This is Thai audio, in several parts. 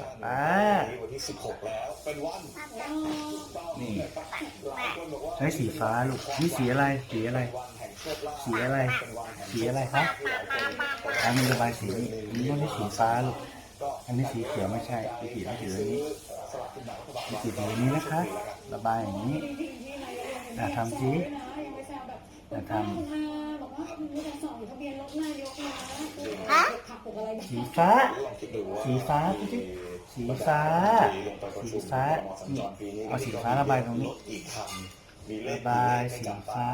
16แล้วเป็นวันนี่หลายคนบอกว่าใช้สีฟ้าลูกนี่สีอะไรสีอะไรวันแห่งโชคลาภสีอะไรเป็นวันแห่งสีอะไรครับอันนี้ระบายสีนี่อันนี้ไม่ใช่สีฟ้าลูกอันนี้สีเขียวไม่ใช่สีเขียวสีเหลืองนี้สลากกินแบ่งรัฐบาลสีเขียวนี้นะคะ ระบายอย่างนี้อะทำสิอะทบอกว่าคุณจะส่องทะเบียนรถนายกนะขับปกอะไรแบบำสีฟ้าลองคิดดูว่าสีฟ้าดู สิสีฟ้าลงไปประชุสีมฟ้าครมสัญจรปีนี้เอาสีฟ้าระบายตรงนี้ถอีกคันมีเลขระบายสีฟ้า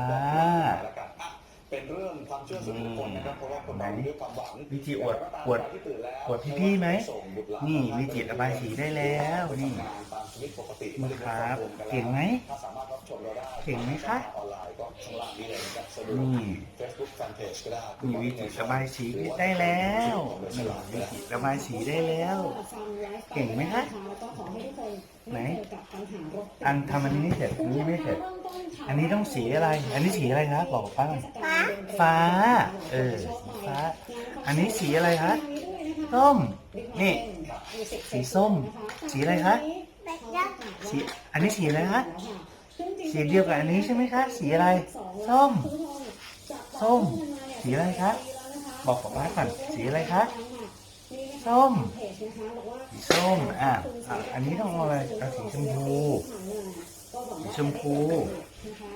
แล้วกันอะเป็นเรื่องความเชื่อส่วนบุคคลนะครับเพราะว่าคนเรามีด้วยความหวังวิธีอวดอวดอวดพี่ๆไหมนี่วิจิระบายสีได้แล้วนี่นี่ครับเก่งไหมถ้าสามารถรับชมเราได้เก่งไหมคะออน เลยนะครับสะดวกนี่ Facebook Fanpage ก็ได้มีวิจิระบายสีได้แล้วนี่วิจิระบายสีได้แล้ว เก่งไหมคะแล้วก็ขอให้ทุกคนไหนม่เจอกับปัญหารถติดอันทำอันนี้ไม่เสร็จอันนี้ไม่เสร็จ อันนี้ต้องสีอะไร อันนี้สีอะไรคะบอกป้าฟ้า เออสีฟ้า อันนี้สีอะไรคะส้ม นี่ สีส้ม สีอะไรคะสีอันนี้สีอะไรคะสีเดียวกับอันนี้ใช่ไหมคะ สีอะไร ส้ม ส้ม สีอะไรคะ บอกป้าก่อนสีอะไรคะ ส้ม สีส้ม อะอะอันนี้ต้องเอาอะไรเอาสีชมพู สีชมพูนะคะ